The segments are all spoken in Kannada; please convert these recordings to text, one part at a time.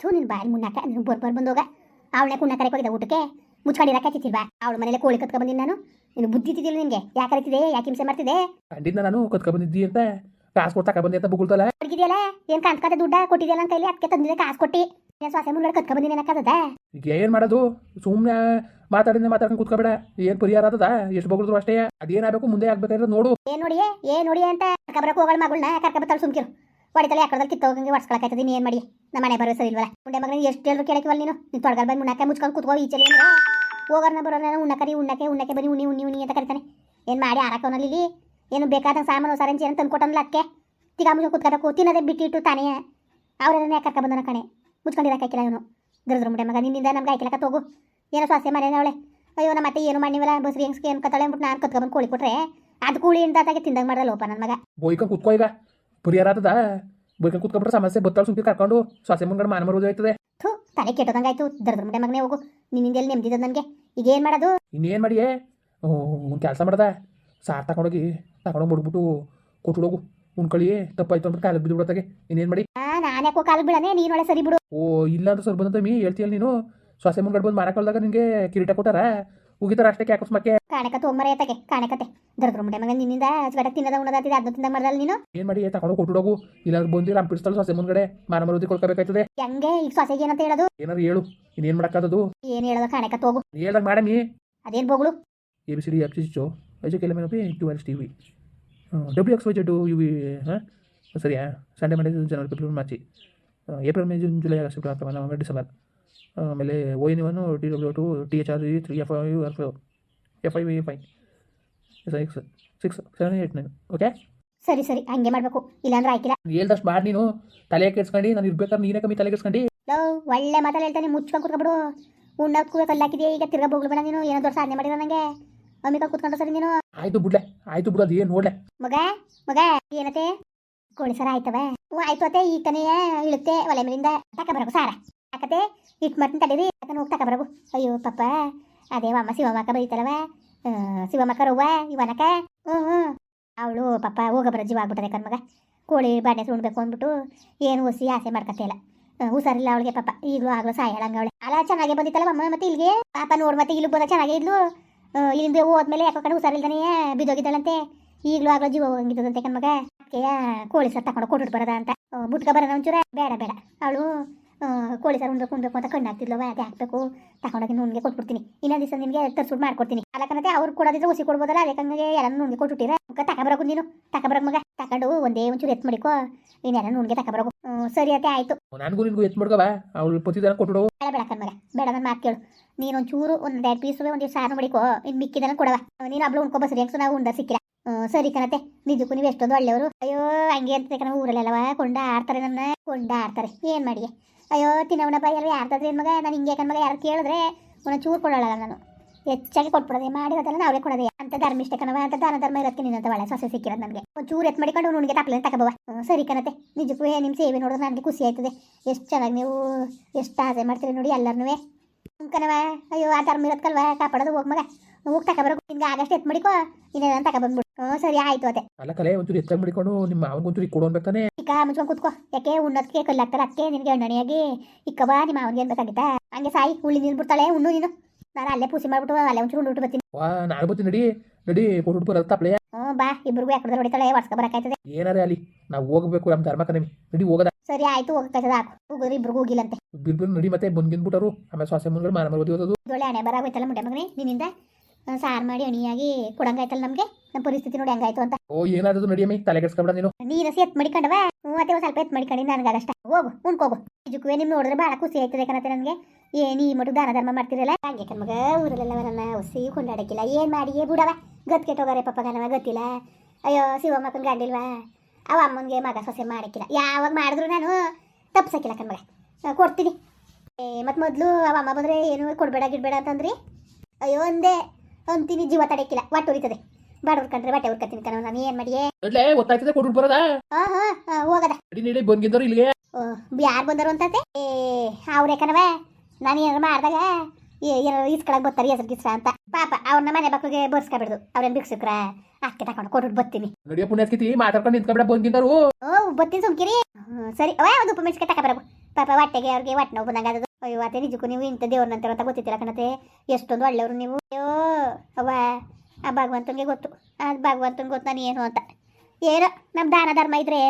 ಥೂ ನಿನ್ನ ಬಾಯಿ ಮುನ್ನಾಕ ನೀನು ಬರ್ ಬರ್ ಬಂದೋಗ. ಅವಳನ್ನ ಕುಣ್ಣ ಕರೆಕ್ ಹೋಗಿದ್ದ ಊಟಕ್ಕೆ? ಮುಚ್ಕೊಂಡಿರಕ್ಕೆ ಹಚ್ಚಿಲ್ವಾ ಅವಳ ಮನೇಲೆ ಕೋಳಿ ಕತ್ಕೊ ಬಂದಿನಿ ನಾನು. ನೀನು ಬುದ್ಧಿ ತಿದ್ದಿಲ್ಲ ನಿನ್ಗೆ. ಯಾಕೆ ಕರಿತಿದೆ ಯಾಕೆ ಹಿಂಸೆ ಮಾಡ್ತಿದೆ? ಕಂಡಿದ್ದ ನಾನು ಕತ್ಕೊ ಬಂದಿದ್ದಿ ಅಂತ. ಕಾಸು ಕೊಟ್ಟು ತಕ ಬಂದಿ ಅಂತ ಬುಗುಳ್ತಲ್ಲ. ಹುಡುಗಿದೆಯಲ್ಲ ಏನ್ ಕಾಂತ ಕಾಂತ ದುಡ್ಡ ಕೊಟ್ಟಿದೆಯಲ್ಲ ಅಂತ ಕೈಲಿ ಅದಕ್ಕೆ ತಂದಿದೆ ಕಾಸು ಕೊಟ್ಟಿ. ನೀನು ಸೊಸೆ ಮುಳ್ಗಡೆ ಕತ್ಕೊ ಬಂದಿನಿ ಅನ್ನಕ್ಕದ ಈಗ ಏನು ಮಾಡೋದು? ಸುಮ್ಮನೆ ಮಾತಾಡಿದ್ರೆ ಮಾತಾಡ್ಕೊಂಡು ಕೂತ್ಕೋಬೇಡ. ಏನು ಪರಿಹಾರ ಆತದ ಎಷ್ಟು ಬಗಳಿದ್ರು ಅಷ್ಟೇ. ಅದೇನಾಗಬೇಕು ಮುಂದೆ ಆಗ್ಬೇಕಾದ್ರೆ ನೋಡು. ಏನ್ ನೋಡಿ ಏನ್ ನೋಡಿ ಅಂತ ಕರ್ಕಬರಕ್ಕೆ ಹೋಗಳ ಮಗಳನ್ನ ಕರ್ಕಬತ್ತಾಳ ಸುಮ್ಕಿರು. ಹೊಡಿತಲೆ ಯಾಕಡದಲ್ಲಿ ಕಿತ್ತೋಗಂಗೆ ಒಡ್ಸ್ಕೊಳಕಾಯ್ತದೆ ನೀನು ಏನು ಮಾಡಿ? ನಮ್ಮ ಮನೆ ಬರೋ ಸರಿ ಇಲ್ವಲ್ಲ? ಉಂಡೆ ಮಗನಿಗೆ ಎಷ್ಟು ಎಲ್ಲರೂ ಕೇಳಕ್ಕಿವಲ್ಲ ನೀನು? ನೀನು ತೊಡಗಲ್ ಬಂದು ಮುನ್ನಕ್ಕೆ ಮುಚ್ಕೊಂಡು ಕೂತ್ಕೋ ಈಚೆಲಿ ಅಂದ್ರೆ. ಹೋಗೋರ್ನ ಬರೋನ ಉಣ್ಣಕರಿ ಉಣ್ಣಕ್ಕೆ ಉಣ್ಣಕ್ಕೆ ಬನ್ನಿ ಉಣ್ಣಿ ಉಣ್ಣಿ ಉಣ್ಣಿ ಅಂತ ಕರಿತಾನೆ. ಏನು ಮಾಡಿ ಆರಾಕವನಲ್ಲಿ ಇಲ್ಲಿ? ಏನು ಬೇಕಾದ ಸಾಮಾನು ಸರಂಜಿ ಏನು ತಂದು ಅಕ್ಕೆ ತಿಗಾ ಮುಚ್ಕೊಂಡು ಕೂತ್ಕೋಬೇಕು, ತಿನ್ನೋದೇ ಬಿಟ್ಟಿಟ್ಟು ತಾನೇ. ಅವರನ್ನ ಯಾಕೆ ಕರ್ಕ ಬಂದನ ಕಣೆ? ಮುಚ್ಕೊಂಡಿರಕ್ಕಾಕಿಲ್ಲ ಇವನು. ದುರ್ದ್ರ ಮುಂಡೆ ಮಗ ನಿನ್ನಿಂದ ನಮ್ಗೆ ಆಯ್ಕಿಲ್ಲ ಹೋಗು. ಏನೋ ಸ್ವಾಸ್ಯ ಮನೆ ಅವಳೆ. ಅಯ್ಯೋ ನಮ್ಮ ಮತ್ತೆ ಏನು ಮಾಡಿವಲ್ಲ ಬಸ್ರಿ ಹೆಂಗ್ಸ್ಗೆ ಏನು ಕತ್ತಳೆ ಅಂದ್ಬಿಟ್ಟು ನಾನು ಕತ್ಕೊಂಡ್ಬಂದು ಕೋಳಿ ಕೊಟ್ರೆ, ಅದು ಕೂಳಿ ಅಂತ ತಾಗೆ ತಿಂದಂಗೆ ಮಾಡ್ದ ಲೋಪ ನನ್ನ ಮಗ. ಬೋಯ್ಕೊಂಡು ಕೂತ್ಕೋ ಈಗ. ಪರಿಹಾರ ಆತದ ಕೂತ್ಕೊಂಡ್ರೆ ಸಮಸ್ಯೆ ಬತ್ತಾಳು ಸುಂಕಿ ಕರ್ಕೊಂಡು ಸೊಸೆ ಮುಂಗಡೆ ಮಾನ ಮರುದು ಆಯ್ತದೆ ಥೂ ತಲೆ ಕೆಟ್ಟದಂಗಾಯ್ತು ದರ್ದ್ರ ಮುಂಡೆ ಮಗನೇ ಹೋಗು ನಿನ್ನಿಂದ ಎಲ್ಲಿ ನೆಮ್ಮದಿದ ನನಗೆ ಈಗ ಏನು ಮಾಡೋದು ಇನ್ನೇನು ಮಾಡಿಯೇ ಒಂದು ಕೆಲಸ ಮಾಡ್ದೆ ಸಾರ್ ತಗೊಂಡೋಗಿ ತಗೊಂಡೋಗಿ ಮುಡ್ಬಿಟ್ಟು ಕೊಟ್ಬಿಡೋಗು ಉಣ್ಕೊಳ್ಳಿ ತಪ್ಪಾಯ್ತು ಅಂದ್ಬಿಟ್ಟು ಕಾಲಿಗೆ ಬಿದ್ದುಬಿಡತ್ತಾಗೆ ಇನ್ನೇನು ಮಾಡಿ ಆ ನಾನು ಯಾಕೋ ಕಾಲಿಗೆ ಬೀಳನೆ ನೀನು ಒಳ್ಳೆ ಸರಿ ಬಿಡು ಓ ಇಲ್ಲ ಅಂದ್ರೆ ಸರ್ ಬಂದಂತ ಮೀ ಹೇಳ್ತೀಯಲ್ಲ ನೀನು ಸೊಸೆ ಮುಂಗಡ ಬಂದು ಮಾರಕಲ್ದಾಗ ನಿಂಗೆ ಕಿರೀಟ ಕೊಟ್ಟಾರ ಉಗಿತಾರ ಅಷ್ಟೇ ಕ್ಯಾಕಸ್ಮಕ್ಕೆ ಕಾಣಕತ್ತೆ ಹೋಗ್ಮರೆ ಏತಕ್ಕೆ ಕಾಣಕತ್ತೆ ದರ್ದ್ರ ಮುಂಡೆ ಮಗ ನಿನ್ನಿಂದ ಗಡಕ್ ತಿನ್ನದ ಉಣದಾತಿದೆ ಅದನ್ನ ತಿಂದ ಮಾಡ್ದಲ್ಲ ನೀನು? ಏನ್ ಮಾಡಿ ತಗೊಂಡು ಕೊಟ್ಟುಡೋಗು ಇಲ್ಲ ಬಂದಿ ರಂಪಿಡ್ಸ್ತಾಳೆ ಸೊಸೆ ಮುಂದ್ಗಡೆ ಮಾನ ಮರೋದಿ ಕೊಳ್ಕಬೇಕಾಯ್ತದೆ ಹೆಂಗೆ? ಈಗ ಸೊಸೆಗೆ ಏನಂತ ಹೇಳೋದು? ಏನಾರು ಹೇಳು. ಇನ್ನೇನು ಮಾಡಕ್ಕಾದದು? ಏನ್ ಹೇಳೋದು? ಕಾಣಕತ್ತೆ ಹೋಗು. ಹೇಳ್ದಾಗ ಮಾಡಮಿ ಅದೇನ್ ಬೋಗಳು? A B C D F C ಚೋ. ಐಜು ಕೆಲ ಮೇಲೆ ಟು else T V. W X Y Z U V ಹಾಂ? ಸರಿಯಾ? Sunday Monday January February March April May June July August September October November December ಆಮೇಲೆ O N one T W two T H R E three F I F F I V five six six seven eight nine okay ಸರಿ ಸರಿ ಹಂಗೆ ಮಾಡಬೇಕು. ಇಲ್ಲಾಂದ್ರೆ ಆಯ್ಕಿಲ್ಲ. ಹೇಳ್ದಷ್ಟು ಮಾಡಿ ನೀನು. ತಲೆ ಕೆಡ್ಸ್ಕೊಂಡು ನಾನು ಇರ್ಬೇಕಾದ್ರೆ ನೀನೇ ಕಮ್ಮಿ ತಲೆ ಕೆಡ್ಸ್ಕೊಂಡು. ಒಳ್ಳೆ ಮಾತಲ್ಲಿ ಹೇಳ್ತಾನೆ ಮುಚ್ಕೊಂಡು ಕುತ್ಕೊಬಿಡು. ಉಣ್ಣ ಕೂಡ ಕಲ್ಲಾಕಿದೆಯಾ ಈಗ ತಿರ್ಗಾ ಬೋಗ್ಬೇಡ ಬೇಡ ನೀನು. ಏನೋ ದೊಡ್ಡ ಸಾಧನೆ ಮಾಡಿದ ನನಗೆ ಅಮ್ಮಿಕ ಕುತ್ಕೊಂಡು ಸರಿ ನೀನು? ಆಯ್ತು ಬಿಡ್ಲೆ ಆಯ್ತು ಬಿಡು ಅದು ಏನು ನೋಡ್ಲೆ. ಮಗ ಮಗ ಏನತೆ ಕೋಳಿ ಸರ ಆಯ್ತವೆ. ಆಯ್ತು ಅತ್ತೆ ಈ ತಾನೇ ಇಳುತ್ತೆ ಒಲೆ ಮೇಲಿಂದ. ತಕ ಬರಕು ಸಾರ. ಯಾಕತೆ? ಇಟ್ ಮಟ್ಟ ತಡೀರಿ ಹೋಗ್ತಾಕ ಬರಗು ಅಯ್ಯೋ ಪಪ್ಪ ಅದೇ ಅಮ್ಮ ಶಿವಮ್ಮಕ್ಕ ಬೈತಾರವ. ಶಿವಮ್ಮಕ್ಕ ರವ್ವ ಇವನಕ ಹ್ಞೂ ಹ್ಞೂ ಅವಳು ಪಪ್ಪ ಹೋಗ ಬರೋ ಜೀವ ಆಗ್ಬಿಟ್ಟದೆ ಕಣ್ಮಗ ಕೋಳಿ ಬಾಂಡೆ ಸುಣ್ಬೇಕು ಅಂದ್ಬಿಟ್ಟು ಏನು ಹುಸಿ ಆಸೆ ಮಾಡ್ಕತ್ತೆ ಇಲ್ಲ. ಹುಷಾರಿಲ್ಲ ಅವಳಿಗೆ ಪಾಪ. ಈಗಲೂ ಆಗ್ಲೂ ಸಾಯಳಂಗ ಅವಳೆ. ಅಲ್ಲ ಚೆನ್ನಾಗೆ ಬಂದಿತ್ತಲ್ಲ ಅಮ್ಮ ಮತ್ತೆ ಇಲ್ಲಿಗೆ? ಪಾಪ ನೋಡ್ ಮತ್ತೆ ಇಲ್ಲಿ ಬಂದ ಚೆನ್ನಾಗೇ ಇದ್ಲು. ಇಲ್ಲಿಂದ ಹೋದ್ಮೇಲೆ ಯಾಕೋ ಕಡೆ ಹುಷಾರಿಲ್ದಾನೆ ಬಿದ್ದೋಗಿದ್ದಾಳಂತೆ. ಈಗಲೂ ಆಗ್ಲೂ ಜೀವ ಹೋಗಿದ್ದದಂತೆ ಕಣ್ಮಗ ಕೋಳಿ ಸರ್ ತಕೊಂಡು ಕೊಟ್ಟು ಬರದ ಅಂತ. ಬುಟ್ಕ ಬರೋಣ ಒಂಚೂರ. ಬೇಡ ಬೇಡ. ಅವಳು ಕೋಳಿ ಸಾರು ಉಣ್ಬೇಕು ಉಣ್ಬೇಕು ಅಂತ ಕಣ್ಣಾಗ್ತಿದ್ಲವ ಅದೇ ಹಾಕ್ಬೇಕು. ತಗೊಂಡೋಗಿ ನುಣ್ಗೆ ಕೊಟ್ಬಿಡ್ತೀನಿ. ಇನ್ನೊಂದು ದಿವಸ ನಿಮಗೆ ತರ್ಸ್ಬಿಟ್ಟು ಮಾಡ್ಕೊಡ್ತೀನಿ ಅಲ್ಲಕನತೆ ಅವ್ರು ಕೊಡೋದಿದ್ರೆ ಹುಸಿ ಕೊಡ್ಬೋದಲ್ಲ ಅದಕ್ಕೆ ಎಲ್ಲ ನುಣ್ಗೆ ಕೊಟ್ಬಿಟ್ಟಿರ. ತಗೊಬರಕು ನೀನು ತಗೊಬರಕ್ ಮಗ. ತಗೊಂಡು ಒಂದೇ ಒಂಚೂರು ಎತ್ ಮಾಡಿಕೋ. ನೀನೆಲ್ಲ ನುಣ್ಗೆ ತಗೊಬರಕು ಸರಿ ಅತ್ತೆ ಆಯ್ತು. ನನಗೂ ಎತ್ ಎತ್ತು ಮಾಡ್ಕವ ಅವಳು ಪ್ರತಿದಾನ ಕೊಟ್ಬಿಡು. ಬೇಡ ಬೇಡ ಕಣ್ಮಗ ಬೇಡ ನನ್ನ ಮಾತು ಕೇಳು. ನೀನು ಒಂಚೂರು ಒಂದು ಎರಡು ಪೀಸ್ ಒಂದು ಸಾರು ಮಾಡಿಕೋ. ಇನ್ನು ಮಿಕ್ಕಿದನ ಕೊಡವ ನೀನು ಅಬ್ಳು ಉಣ್ಕೊಬ ಬಸ್ರಿ ಹೆಂಗ್ಸು ನಾವು ಉಂಡ ಸಿಕ್ಕಿಲ್ಲ. ಸರಿ ಕಣತೆ ನಿಜಕ್ಕೂ ನೀವು ಎಷ್ಟೊಂದು ಒಳ್ಳೆಯವರು. ಅಯ್ಯೋ ಹಂಗೆ ಅಂತ ಕಣ ಊರಲ್ಲೆಲ್ಲವ ಕೊಂಡ ಆಡ್ತಾರೆ ನನ್ನ ಕೊಂಡ ಆಡ್ತಾರೆ ಏನು ಮಾಡಿ ಅಯ್ಯೋ ತಿನ್ನವನಪ್ಪ ಎಲ್ಲರೂ ಎಲ್ಲ ಯಾರ್ದಾದ್ರೆ ಏನು ಮಗ, ನಾನು ಹಿಂಗೆ ಮಗ, ಯಾರು ಕೇಳಿದ್ರೆ ಒಂದು ಚೂರು ಕೊಡೋಲ್ಲ ನಾನು. ಹೆಚ್ಚಾಗಿ ಕೊಟ್ಬಿಡೋದೆ. ಮಾಡಿರೋದೆಲ್ಲ ನಾವೇ ಕೊಡೋದೆ. ಅಂತ ಧರ್ಮಿಷ್ಟ ಕಣವ ಅಂತ ದಾನ ಧರ್ಮ ಇರೋದಕ್ಕೆ ನಿನ್ನಂತ ಒಳ್ಳೆ ಸೊಸೆ ಸಿಕ್ಕಿರೋದು ನನಗೆ. ಒಂದು ಚೂರು ಎತ್ ಮಾಡಿಕೊಂಡು ನುಣ್ಗೆ ತಪ್ಪಲೇ ತಗೋಬವ ಸರಿ ಕಣತೆ. ನಿಜಕ್ಕೂ ನಿಮ್ಮ ಸೇವೆ ನೋಡಿದ್ರೆ ನನಗೆ ಖುಷಿ ಆಯ್ತದೆ. ಎಷ್ಟು ಚೆನ್ನಾಗಿ ನೀವು, ಎಷ್ಟು ಆಸೆ ಮಾಡ್ತೀರಿ ನೋಡಿ ಎಲ್ಲರನ್ನೂ ಕಣವ ಅಯ್ಯೋ, ಆ ಧರ್ಮ ಇರೋದ್ಕಲ್ವ, ಕಾಪಾಡೋದು ಹೋಗ್ ಮಗ. ಹೋಗಿ ತಗೊಬರಕು ನಿನ್ಗೆ ಆಗಷ್ಟು ಎತ್ ಮಾಡಿಕೋ. ಇನ್ನೇನು ತಗೊಬಂದ್ಬಿಡು. ಹ್ಞೂ ಸರಿ ಆಯ್ತು ಅದೇ. ಅಲ್ಲ ಕಲೆ ಒಂಚೂರು ಹೆಚ್ಚಾಗಿ ಮಾಡಿಕೊಂಡು ನಿಮ್ಮ ಅವನಿಗೊಂಚೂರು ಕೊಡು ಅನ್ಬೇಕಾನೆ ಈಗ ಮುಚ್ಕೊಂಡು ಕೂತ್ಕೋ. ಯಾಕೆ ಉಣ್ಣೋದಕ್ಕೆ ಕಲ್ಲಾಗ್ತಾರೆ? ಅದಕ್ಕೆ ನಿನಗೆ ಅಣ್ಣಣಿಯಾಗಿ ಇಕ್ಕವ ನಿಮ್ಮ ಅವನಿಗೆ ಏನ್ಬೇಕಾಗಿತ್ತಾ ಹಂಗೆ ಸಾಯಿ ಉಳ್ಳಿ ನೀನು ಬಿಡ್ತಾಳೆ ಉಣ್ಣು ನೀನು. ನಾನು ಅಲ್ಲೇ ಪೂಸಿ ಮಾಡ್ಬಿಟ್ಟು ಅಲ್ಲೇ ಒಂಚೂರು ಉಂಡು ಬರ್ತೀನಿ. ವಾ ನಾನು ಬರ್ತೀನಿ ನಡಿ. ನಡಿ ಕೊಟ್ಟು ಬರೋದು ತಪ್ಪಳೆ ಹ್ಞೂ ಬಾ ಇಬ್ಬರಿಗೂ ಯಾಕಡೆ ಹೊಡಿತಾಳೆ ವರ್ಷಕ್ಕೆ ಬರಕಾಯ್ತದೆ ಏನಾರೇ ಅಲ್ಲಿ ನಾವು ಹೋಗಬೇಕು ನಮ್ಮ ಧರ್ಮಕನಮಿ ನಡಿ ಹೋಗದ. ಸರಿ ಆಯ್ತು ಹೋಗಕ್ಕಾಯ್ತದ ಹಾಕು. ಹೋಗೋರು ಇಬ್ರಿಗೂ ಹೋಗಿಲ್ಲಂತೆ ಬಿರ್ಬಿರ್ ನಡಿ ಮತ್ತೆ ಬಂದ್ಗಿಂದ್ಬಿಟ್ಟರು. ಆಮೇಲೆ ಸೊಸೆ ಮುಂದ್ಗಡೆ ಮಾನ ಮರೋದಿ ಓದೋದು. ಒಳ್ಳೆ ಹಣೆ ಬರಾಗೋಯ್ತಲ್ಲ ಮುಂಡೆ ಮಗನೇ ನಿನ್ನಿಂದ? ಸಾರು ಮಾಡಿ ಅಣಿಯಾಗಿ ಕೊಡಂಗಾಯ್ತಲ್ಲ ನಮಗೆ? ನಮ್ಮ ಪರಿಸ್ಥಿತಿ ನೋಡಿ ಹೆಂಗಾಯ್ತು ಅಂತ. ಓ ಏನಾದ್ರು ನಡಿಯಮ್ಮಿ ತಲೆ ಕೆಡ್ಸ್ಕೊಂಡ ನೀನು. ನೀನು ಎತ್ ಮಡಿಕೊಂಡವ? ಹ್ಞೂ ಒಂದ್ ಸ್ವಲ್ಪ ಎತ್ ಮಡಿಕೊಂಡಿ ನನಗೆ ಅದಷ್ಟ ಹೋಗು. ಉಣ್ಕೋಗು ನಿಜಕ್ಕೂ ನಿಮ್ ನೋಡಿದ್ರೆ ಭಾಳ ಖುಷಿ ಆಯ್ತದೆ ಕಣತೆ ನನಗೆ. ಏನು ಈ ಮಟ್ಟು ದಾನ ಧರ್ಮ ಮಾಡ್ತಿರಲ್ಲ? ಹಂಗೆ ಕಣ್ಮಗ ಊರಲ್ಲೆಲ್ಲ ನನ್ನ ಹೊಸಿ ಕೊಂಡಾಡಕ್ಕಿಲ್ಲ. ಏನು ಮಾಡಿಯೇ ಬಿಡವ? ಗತ್ ಕೆಟ್ಟೋಗಾರೆ ಪಪ್ಪ ಗನವ ಗೊತ್ತಿಲ್ಲ. ಅಯ್ಯೋ ಶಿವಮ್ಮಕ್ಕನ ಗಂಡಿಲ್ವಾ? ಅವ ಅಮ್ಮನಿಗೆ ಮಗ ಸೊಸೆ ಮಾಡಕ್ಕಿಲ್ಲ. ಯಾವಾಗ ಮಾಡಿದ್ರು ನಾನು ತಪ್ಸಕ್ಕಿಲ್ಲ ಕಣ್ಮಗ ಕೊಡ್ತೀನಿ. ಮತ್ತು ಮೊದಲು ಅವ ಅಮ್ಮ ಬಂದ್ರೆ ಏನು ಕೊಡಬೇಡ ಗಿಡ್ಬೇಡ ಅಂತಂದ್ರಿ? ಅಯ್ಯೋ ಒಂದೇ. ಅಂತೀನಿ ಜೀವ ತಡಕ್ಕಿಲ್ಲ ಒಟ್ಟು ಉರಿತದೆ ಬಾಡ ಉರ್ಕಂಡ್ರೆ ಬಟ್ಟೆ ಉರ್ಕತ್ತೀನಿ ಕಣವ ನಾನು ಏನು ಮಾಡಿಯೇ? ನಡ್ಲೆ ಗೊತ್ತಾಯ್ತದೆ ಕೊಟ್ಬಿಟ್ಟು ಬರೋದಾ? ಹಾಂ ಹಾಂ ಹೋಗದ. ಅಡಿ ನಡಿ ಬಂದ್ಗಿದ್ದವ್ರು ಇಲ್ಲಿಗೆ. ಯಾರು ಬಂದರು ಅಂತತೆ? ಏ ಅವ್ರೆ ಕಣವ ನಾನು ಏನಾರು ಮಾಡಿದಾಗ ಏನಾರು ಈಸ್ಕೊಳಕ್ ಬರ್ತಾರೆ ಹೆಸರು ಗಿಸ್ರ ಅಂತ. ಪಾಪ ಅವ್ರನ್ನ ಮನೆ ಮಕ್ಳಿಗೆ ಬರ್ಸ್ಕೊಬಿಡ್ದು ಅವ್ರೇನ್ ಬಿಕ್ಸುಕ್ರ ಅಕ್ಕೆ ತಕೊಂಡು ಕೊಟ್ಟು ಬತ್ತೀನಿ. ನಡಿಯ ಪುಣ್ಯಸ್ಕಿತಿ ಮಾತಾಡ್ಕೊಂಡು ಬಿಡ ಬಂದಿಂದರು ಓ ಬತ್ತೀನಿ ಸುಮ್ಕಿರಿ. ಸರಿ. ಅವ ಒಂದು ಉಪ್ಪು ಮೆಣಸಿಗೆ ತಗೊಬರಕು ಪಾಪ ಹೊಟ್ಟೆಗೆ ಅವ್ರಿಗೆ ಹೊಟ್ಟೆ ನೋವು ಬಂದಾಗ ಅಯ್ಯೋ ಅತ್ತೆ ನಿಜಕ್ಕೂ ನೀವು ಇಂಥ ದೇವ್ರನ್ನಂತಾರ ಅಂತ ಗೊತ್ತಿತ್ತಿಲ್ಲ ಕಣತೆ ಎಷ್ಟೊಂದು ಒಳ್ಳೆಯವರು ನೀವು. ಅಯ್ಯೋ ಅವ್ವ ಆ ಭಗವಂತನಿಗೆ ಗೊತ್ತು. ಆ ಭಗವಂತನಿಗೆ ಗೊತ್ತು ನಾನು ಏನು ಅಂತ. ಏನೋ ನಮ್ಮ ದಾನ ಧರ್ಮ ಇದ್ರೆ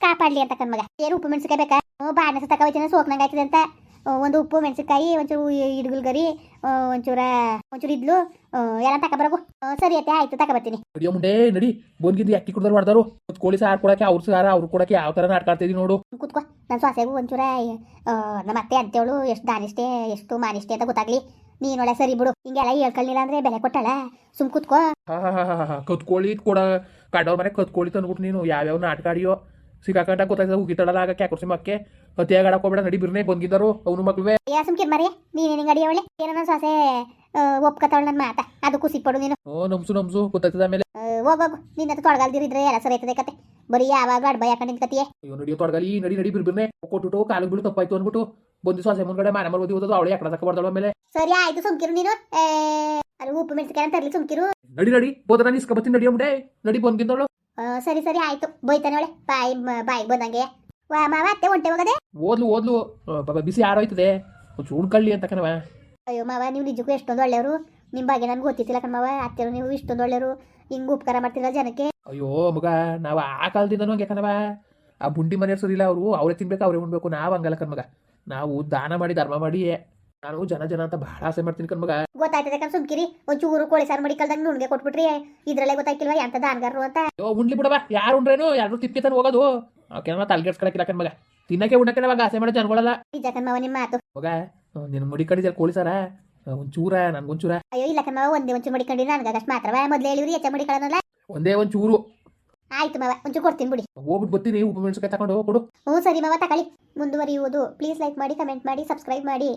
ಕಾಪಾಡ್ಲಿ ಅಂತ ಕಣ್ಮಗ ಏನು ಉಪ್ಪು ಮೆಣಸಿಕಾಯಿ ಬೇಕಾ? ಹ್ಞೂ ಬಾಣಸ ತಕ ಸೋಕ್ನಂಗೆ ಆಯ್ತದೆ ಅಂತ. ಒಂದು ಉಪ್ಪು ಮೆಣಸಿನ್ಕಾಯಿ ಒಂಚೂರು ಇಡ್ಗುಲ್ ಗರಿ ಒಂಚೂರ ಒಂಚೂರು ಇದ್ಲು ಎಲ್ಲ ತಗೊಬರಕು ಸರಿ ಅತ್ತೆ ಆಯ್ತು ತಗೊಬರ್ತೀನಿ ನಡಿಯೋ ಮುಂಡೆ ನಡಿ. ಬೋನ್ಗಿದ್ದು ಅಕ್ಕಿ ಕುಡ್ದಾರು ಮಾಡ್ದಾರು ಕೋಳಿ ಸಾರು ಕೊಡಕ್ಕೆ ಅವ್ರ ಸಾರ ಅವ್ರು ಕೊಡಕ್ಕೆ ಯಾವ ಥರ ನಾಟಕ ಆಡ್ತಿದ್ದೀವಿ ನೋಡು. ಕೂತ್ಕೋ ನನ್ನ ಸೊಸೆಗೂ ಒಂಚೂರ ನಮ್ಮ ಅತ್ತೆ ಅಂತೇಳು ಎಷ್ಟು ದಾನಿಷ್ಟೆ ಎಷ್ಟು ಮಾನಿಷ್ಟೆ ಅಂತ ಗೊತ್ತಾಗ್ಲಿ. ನೀನೊಳೆ ಸರಿ ಬಿಡು. ಹಿಂಗೆಲ್ಲ ಹೇಳ್ಕೊಳ್ಳಿಲ್ಲ ಅಂದ್ರೆ ಬೆಲೆ ಕೊಟ್ಟಳ. ಸುಮ್ ಕೂತ್ಕೋ. ಹಾ ಹಾ ಹಾ ಹಾ ಹಾ ಕತ್ಕೋಳಿ ಕೊಡ. ಕಾಡೋರ್ ಮನೆ ಕತ್ಕೋಳಿ ತಂದ್ಬಿಟ್ಟು ನೀನು. ಯಾವ್ಯಾವ ನಾಟಕ ಆಡಿಯೋ. ಸಿಕ್ಕಾಕೊಂಡ ಗೊತ್ತಾಯ್ತದ ಉಗಿತಾಳಲ್ಲ ಆಗ ಕ್ಯಾಕುರ್ಸಿ ಮಕ್ಕೆ? ಅತಿ ಆಗಾಡಕ್ ಹೋಗ್ಬೇಡ ನಡಿ ಬಿರ್ನೆ ಬಂದಿದ್ದಾರು ಅವನು ಮಕ್ಳುವೆ ಯಾ ಸುಮ್ಕಿರ್ ಮರಿ ನೀನು ಅಡಿ ಅವಳೆ? ಏನೋ ನನ್ನ ಸೊಸೆ ಒಪ್ಕತಾವಳ ನನ್ನ ಮಾತ. ಅದು ಖುಷಿ ಪಡು ನೀನು. ಓ ನಮ್ಸು ನಮ್ಸು ಗೊತ್ತಾಯ್ತದ ಆಮೇಲೆ. ಹೋಗೋಗು ನಿನ್ನ ತೊಡಗಲ್ದಿರಿದ್ರೆ ಎಲ್ಲ ಸರಿ ಐತದೆ ಕತೆ. ಬರೀ ಯಾವಾಗ ಅಡ್ಬ ಯಾಕಂಡ್ ನಿಂತ್ಕತಿಯೇ ಅಯ್ಯೋ ನಡಿಯೋ ತೊಡಗಲಿ ನಡಿ ನಡಿ ಬಿರ್ ಬಿರ್ನೆ. ಕೊಟ್ಬಿಟ್ಟು ಕಾಲಿಗೆ ಬೀಳು ತಪ್ಪಾಯ್ತು ಅಂದ್ಬಿಟ್ಟು. ಬಂದು ಸೊಸೆ ಮುಂದ್ಗಡೆ ಮನೆ ಮರ್ಬೋದು ಓದೋದು ಅವಳು ಯಾಕಡೆ ತಕ್ಕ ಬರ್ದಳ ಆಮೇಲೆ? ಸರಿ ಆಯ್ತು ಸುಮ್ಕಿರು ನೀನು. ಅಲ್ಲಿ ಉಪ್ಪು ಮೆಣಸಿಕಾಯಿ ತರ್ಲಿ ಸುಮ್ಕಿರು. ನಡಿ ನಡಿ ಬೋದನ ಇಸ್ಕೊಬತ್ತೀನಿ ನಡಿಯೋ ಮುಂಡೆ ನಡಿ ಬಂದಿದ್ದವಳು ಆ, ಸರಿ ಸರಿ ಆಯ್ತು. ಬೈತಾನೆ ಒಳ್ಳೆ ಬಾಯಿ ಬಾಯಿ ಬಂದಂಗೆ ವಾ ಮಾವ ಅತ್ತೆ ಹೊಂಟೆ ಹೋಗದೆ ಓದ್ಲು ಓದ್ಲು. ಬಾಬಾ ಬಿಸಿ ಆರೋಯ್ತದೆ ಹೋಯ್ತದೆ ಚೂಡ್ಕಳ್ಳಿ ಅಂತ ಕಣವ ಅಯ್ಯೋ ಮಾವ ನೀವು ನಿಜಕ್ಕೂ ಎಷ್ಟೊಂದು ಒಳ್ಳೆಯವರು. ನಿಮ್ಮ ಬಗ್ಗೆ ನನ್ಗೆ ಗೊತ್ತಿತ್ತಿಲ್ಲ ಕಣ್ ಮಾವ ಅತ್ತೆರು ನೀವು ಇಷ್ಟೊಂದು ಒಳ್ಳೆಯವರು. ಹಿಂಗ ಉಪಕಾರ ಮಾಡ್ತಿಲ್ಲ ಜನಕ್ಕೆ. ಅಯ್ಯೋ ಮಗ ನಾವು ಆ ಕಾಲದಿಂದನೂ ಹಂಗೆ ಕಣವ ಆ ಬುಂಡಿ ಮನೆ ಸರಿಲ್ಲ ಅವರು. ಅವರೇ ತಿನ್ಬೇಕು ಅವರೇ ಉಣ್ಬೇಕು. ನಾವು ಹಂಗಲ್ಲ ಕಣ್ಮಗ ನಾವು ದಾನ ಮಾಡಿ ಧರ್ಮ ಮಾಡಿ ನಾನು ಜನ ಜನ ಅಂತ ಬಹಳ ಆಸೆ ಮಾಡ್ತೀನಿ ಕಣ್ಮಗ ಗೊತ್ತಾಯ್ತದೆ ಕಣ್ ಸುಮ್ಕಿರಿ ಒಂಚೂರು ಕೋಳಿ ಸಾರು ಮಡಿ ಕಲ್ದಂಗೆ ನುಣ್ಗೆ ಕೊಟ್ಬಿಟ್ರಿ. ಇದ್ರಲ್ಲೇ ಗೊತ್ತಾಯ್ತಿಲ್ವಾ ಎಂತ ದಾನಗಾರರು ಅಂತ. ಓ ಉಣ್ಲಿ ಬಿಡವ ಯಾರು ಉಂಡ್ರೇನು? ಯಾರು ತಿಪ್ಪಿ ತನ ಹೋಗೋದು. ಕೆನ ತಲೆಗೆಡ್ಸ್ಕೊಳಕಿಲ್ಲ ಕಣ್ಮಗ ತಿನ್ನಕ್ಕೆ ಉಣ್ಣಕ್ಕೆ ಅವಾಗ ಆಸೆ ಮಾಡೋ ಜನಗಳಲ್ಲ. ನಿಜ ಕಣ್ ಮಾವ ನಿಮ್ಮ ಮಾತು. ಮಗ ನಿನ್ನ ಮುಡಿ ಕಡಿದ್ರೆ ಕೋಳಿ ಸಾರ. ಒಂಚೂರ ನನ್ಗೊಂಚೂರ. ಅಯ್ಯೋ ಇಲ್ಲ ಕಣ್ ಮಾವ ಒಂದೇ ಒಂಚೂರು ಮಡಿಕೊಂಡಿ ನನಗಷ್ಟು ಮಾತ್ರವ ಮೊದ್ಲು ಹೇಳಿವ್ರಿ ಹೆಚ್ಚ ಕಳನಲ್ಲ ಒಂದೇ ಒಂಚೂರು. ಆಯ್ತು ಮಾವ ಒಂಚೂರು ಕೊಡ್ತೀನಿ ಬಿಡಿ. ಹೋಗ್ಬಿಟ್ಟು ಬರ್ತೀನಿ. ಉಪ್ಪು ಮೆಣಸಿನ್ಕಾಯಿ ತಗೊಂಡು ಕೊಡು. ಹ್ಞೂ ಸರಿ ಮಾವ ತಗೊಳ್ಳಿ. ಮುಂದುವರಿಯುವುದು. ಪ್ಲೀಸ್ ಲೈಕ್ ಮಾಡಿ ಕಮೆಂಟ್ ಮಾಡಿ ಸಬ್ಸ್ಕ್ರೈಬ್ ಮಾಡಿ.